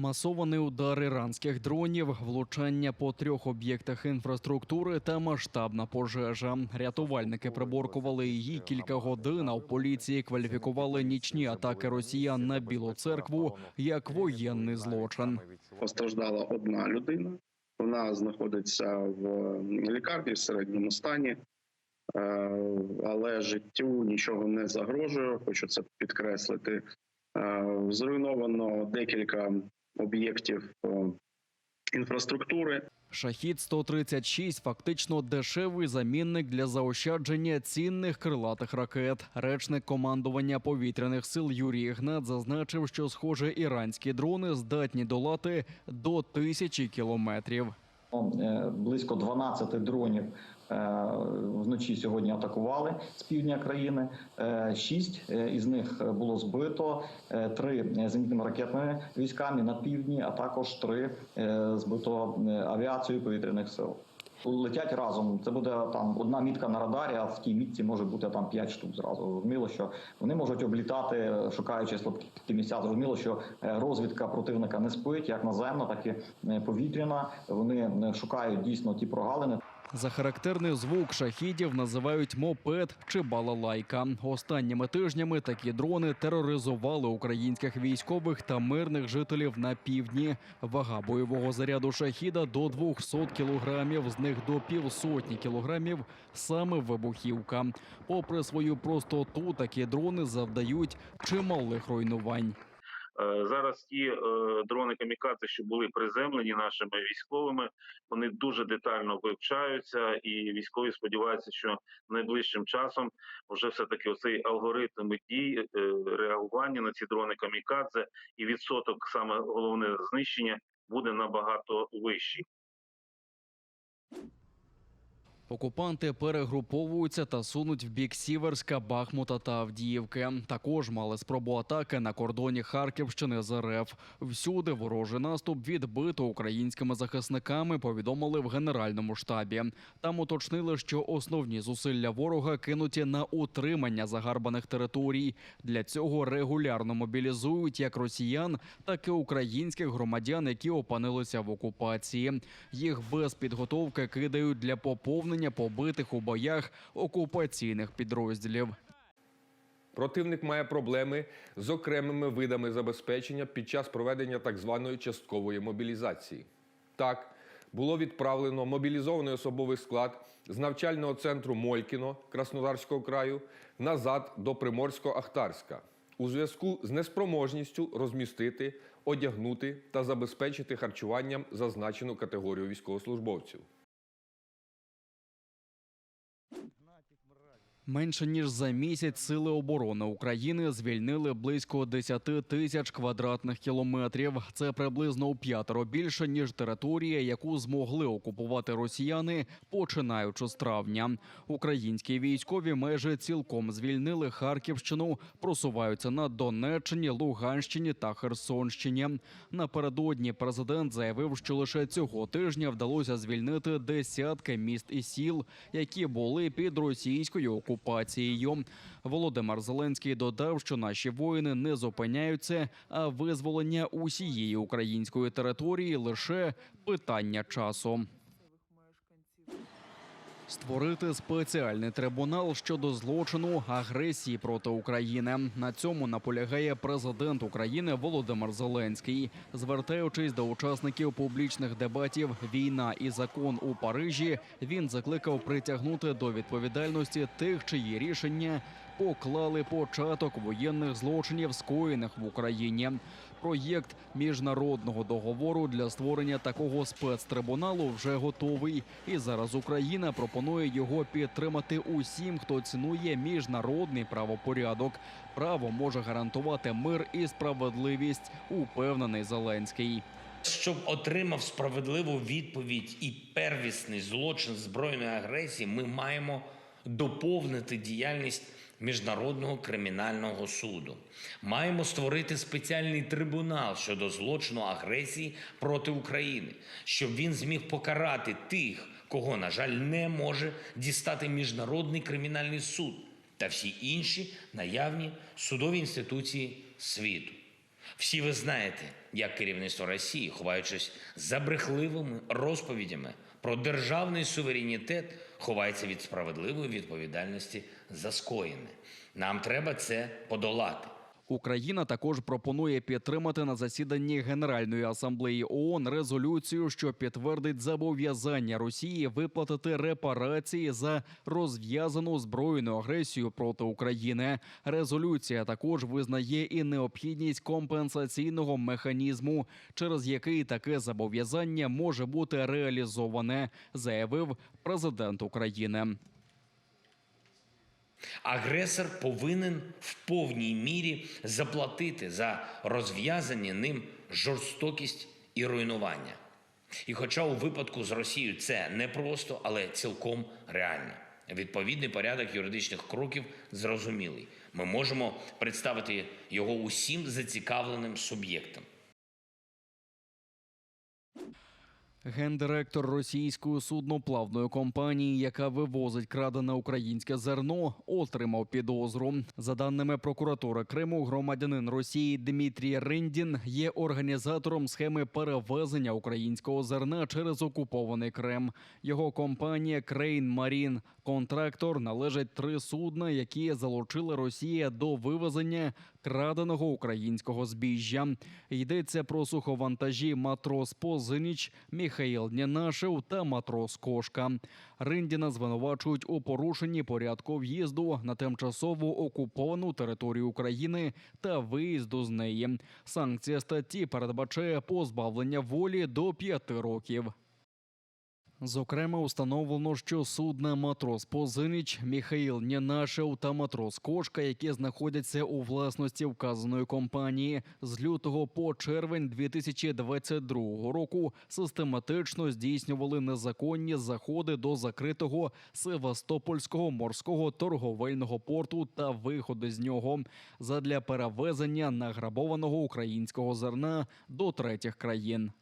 Масований удар іранських дронів, влучання по трьох об'єктах інфраструктури та масштабна пожежа. Рятувальники приборкували її кілька годин. А в поліції кваліфікували нічні атаки росіян на Білу церкву як воєнний злочин. Постраждала одна людина. Вона знаходиться в лікарні в середньому стані, Е, але життю нічого не загрожує. Хочу це підкреслити. Е, Зруйновано декілька об'єктів е, інфраструктури. Шахід 136 фактично дешевий замінник для заощадження цінних крилатих ракет. Речник командування повітряних сил Юрій Ігнат зазначив, що схоже іранські дрони здатні долати до тисячі кілометрів. Е, Близько 12 дронів вночі сьогодні атакували з півдня країни. Е, Шість е, із них було збито, е, три зенітними ракетними військами на півдні, а також три е, збито е, авіацією повітряних сил. Летять разом. Це буде там одна мітка на радарі, а в тій мітці може бути там п'ять штук зразу. Зрозуміло, що вони можуть облітати, шукаючи слабкі місця. Зрозуміло, що е, розвідка противника не спить, як наземна, так і е, повітряна. Вони е, шукають дійсно ті прогалини. За характерний звук шахідів називають мопед чи балалайка. Останніми тижнями такі дрони тероризували українських військових та мирних жителів на півдні. Вага бойового заряду шахіда до 200 кілограмів, з них до півсотні кілограмів саме вибухівка. Попри свою простоту, такі дрони завдають чималих руйнувань. Е, Зараз ті е, дрони камікадзе, що були приземлені нашими військовими, вони дуже детально вивчаються, і військові сподіваються, що найближчим часом вже все таки оцей алгоритм дій е, реагування на ці дрони камікадзе і відсоток саме головне знищення буде набагато вищий. Окупанти перегруповуються та сунуть в бік Сіверська, Бахмута та Авдіївки. Також мали спробу атаки на кордоні Харківщини з РФ. Всюди ворожий наступ відбито українськими захисниками. Повідомили в генеральному штабі. Там уточнили, що основні зусилля ворога кинуті на утримання загарбаних територій. Для цього регулярно мобілізують як росіян, так і українських громадян, які опинилися в окупації. Їх без підготовки кидають для поповнення побитих у боях окупаційних підрозділів. Противник має проблеми з окремими видами забезпечення під час проведення так званої часткової мобілізації. Так, було відправлено мобілізований особовий склад з навчального центру Молькіно Краснодарського краю назад до Приморсько-Ахтарська у зв'язку з неспроможністю розмістити, одягнути та забезпечити харчуванням зазначену категорію військовослужбовців. Менше ніж за місяць сили оборони України звільнили близько 10 тисяч квадратних кілометрів. Це приблизно у п'ятеро більше ніж територія, яку змогли окупувати росіяни, починаючи з травня. Українські військові майже цілком звільнили Харківщину, просуваються на Донеччині, Луганщині та Херсонщині. Напередодні президент заявив, що лише цього тижня вдалося звільнити десятки міст і сіл, які були під російською окупацією. Володимир Зеленський додав, що наші воїни не зупиняються, а визволення усієї української території лише питання часу. Створити спеціальний трибунал щодо злочину агресії проти України. На цьому наполягає президент України Володимир Зеленський, звертаючись до учасників публічних дебатів Війна і закон у Парижі. Він закликав притягнути до відповідальності тих, чиї рішення поклали початок воєнних злочинів, скоєних в Україні. Проєкт міжнародного договору для створення такого спецтрибуналу вже готовий, і зараз Україна пропонує його підтримати усім, хто цінує міжнародний правопорядок. Право може гарантувати мир і справедливість, упевнений Зеленський. Щоб отримав справедливу відповідь і первісний злочин збройної агресії, ми маємо доповнити діяльність міжнародного кримінального суду. Маємо створити спеціальний трибунал щодо злочину агресії проти України, щоб він зміг покарати тих, кого, на жаль, не може дістати міжнародний кримінальний суд та всі інші наявні судові інституції світу. Всі ви знаєте, як керівництво Росії, ховаючись за брехливими розповідями про державний суверенітет, ховається від справедливої відповідальності за скоєне. Нам треба це подолати. Україна також пропонує підтримати на засіданні Генеральної асамблеї ООН резолюцію, що підтвердить зобов'язання Росії виплатити репарації за розв'язану збройну агресію проти України. Резолюція також визнає і необхідність компенсаційного механізму, через який таке зобов'язання може бути реалізоване, заявив президент України. Агресор повинен в повній мірі заплатити за розв'язані ним жорстокість і руйнування. І хоча у випадку з Росією це непросто, але цілком реально. Відповідний порядок юридичних кроків зрозумілий. Ми можемо представити його усім зацікавленим суб'єктам. Гендиректор російської судноплавної компанії, яка вивозить крадене українське зерно, отримав підозру. За даними прокуратури Криму, громадянин Росії Дмитрій Риндін є організатором схеми перевезення українського зерна через окупований Крим. Його компанія Крейн Марін контрактор належать три судна, які залучила Росія до вивезення краденого українського збіжжя. Йдеться про суховантажі матрос Позиніч, Міхаїл Нєнашев та матрос Кошка. Риндіна звинувачують у порушенні порядку в'їзду на тимчасово окуповану територію України та виїзду з неї. Санкція статті передбачає позбавлення волі до п'яти років. Зокрема, установлено, що судна матрос Позиніч, Міхаїл Нєнашев та матрос Кошка, які знаходяться у власності вказаної компанії, з лютого по червень 2022 року систематично здійснювали незаконні заходи до закритого Севастопольського морського торговельного порту та виходи з нього задля перевезення награбованого українського зерна до третіх країн.